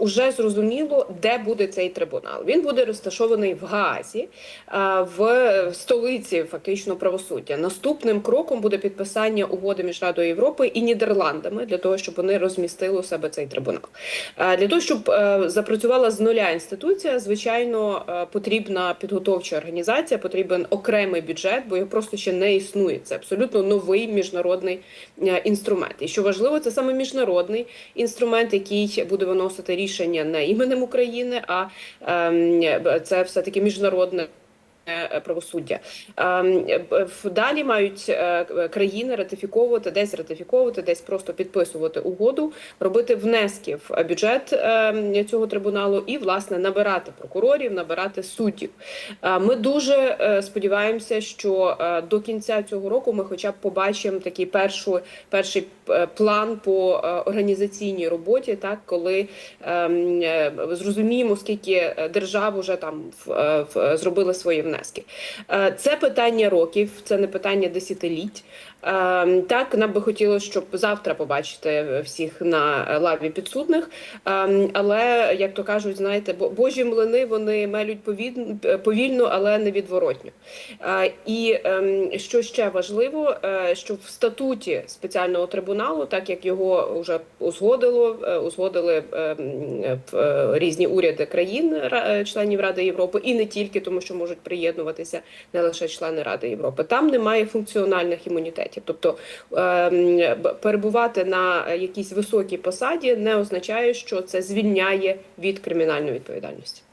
Уже зрозуміло, де буде цей трибунал. Він буде розташований в Гаазі, в столиці фактично правосуддя. Наступним кроком буде підписання угоди між Радою Європи і Нідерландами для того, щоб вони розмістили у себе цей трибунал. Для того, щоб е, запрацювала з нуля інституція, звичайно, е, потрібна підготовча організація, потрібен окремий бюджет, бо його просто ще не існує. Це абсолютно новий міжнародний е, інструмент. І що важливо, це саме міжнародний інструмент, який буде виносити рішення не іменем України, а ем, це все таки міжнародне. Е, Правосуддя Ем, далі мають е, країни ратифіковувати, десь ратифіковувати, десь просто підписувати угоду, робити внески в бюджет цього трибуналу і власне набирати прокурорів, набирати суддів. Е, Ми дуже е, сподіваємося, що е, до кінця цього року ми, хоча б побачимо такий першу, перший е, план по е, організаційній роботі, так коли ем, е, зрозуміємо, скільки е, держав вже там в, е, в, зробили внески. Е, Це питання років, це не питання десятиліть. Ем, Так, нам би хотілося, щоб завтра побачити всіх на лаві підсудних. Ем, Але як то кажуть, знаєте, бо- божі млини вони мелють повільно, але невідворотньо. Е, І ем, що ще важливо, е, що в статуті спеціального трибуналу, так як його вже узгодило, е, узгодили ем, е, різні уряди країн, е, членів Ради Європи, і не тільки тому, що можуть приєднуватися не лише члени Ради Європи. Там немає функціональних імунітетів. Тобто ем, перебувати на якійсь високій посаді не означає, що це звільняє від кримінальної відповідальності.